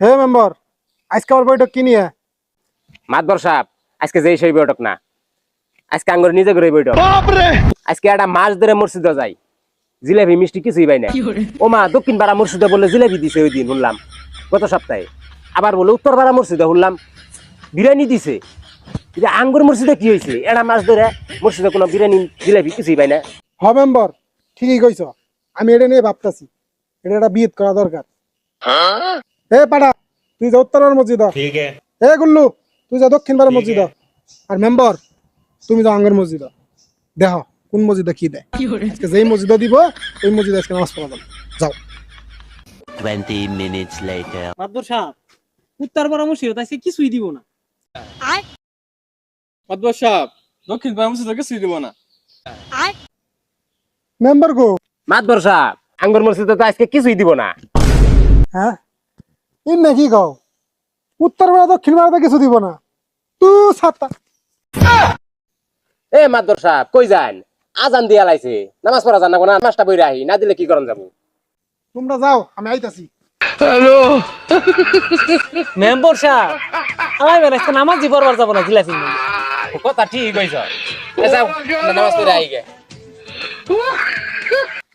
হে member আজকে আমার বৈঠক কি নিয়ে? মাতবর সাহেব আজকে যেই সেই বৈঠক না। আজকে আঙ্গুর নিজে করে বৈঠক। আজকে একটা মাছ ধরে মসজিদে যাই জিলেবি মিষ্টি কিছুই পাই না ও মা দক্ষিণ পাড়া মসজিদে বললে দিছে ওই দিন শুনলাম। গত সপ্তাহে। আবার বলে উত্তর পাড়া মসজিদে শুনলাম। বিরিয়ানি দিছে। যে আঙ্গুর মসজিদে কি হয়েছে এটা মাছ ধরে মসজিদে কোনো বিরিয়ানি জিলেবি কিছুই পাই না হ মেম্বার ঠিকই কইছ। আমি এটা নিয়ে ভাবতাছি। এটা একটা বিয়ে করা দরকার। এ পাড়া তুই যা উত্তরের মসজিদ। এ গুল্লু তুই যা দক্ষিণবার মসজিদ। আর মেম্বার তুমি যা আঙ্গের মসজিদ। দেহ কোন মসজিদে কি দেয়? যেই মসজিদে দিব ওই মসজিদে আজকে নামাজ পড়া যাও। 20 minutes later মাদুর সাহেব উত্তর বড় মসজিদ কিছুই দিব না। আই মাদুর সাহেব দক্ষিণ বড় মসজিদে কিছুই দিব না। আই মেম্বার গো। মাদুর সাহেব আঙ্গর মসজিদে তো আজকে কিছুই দিব না। হ্যাঁ? এই নাকি গাও উত্তর পাড়া দক্ষিণ পাড়াতে কিছু দিব না। তু সাতটা। এ মাতবর সাহেব কই যান? আজান দিয়া লাইছে। নামাজ পড়া জানা না নামাজটা বইরা আহি না দিলে কি করন যাব? তোমরা যাও আমি আইতাছি। মেম্বার সাহেব আমার বেলা নামাজ দি পড়বার যাব না জিলাপি। কথা ঠিক কইছ। যাও নামাজ পড়ে আহি গে।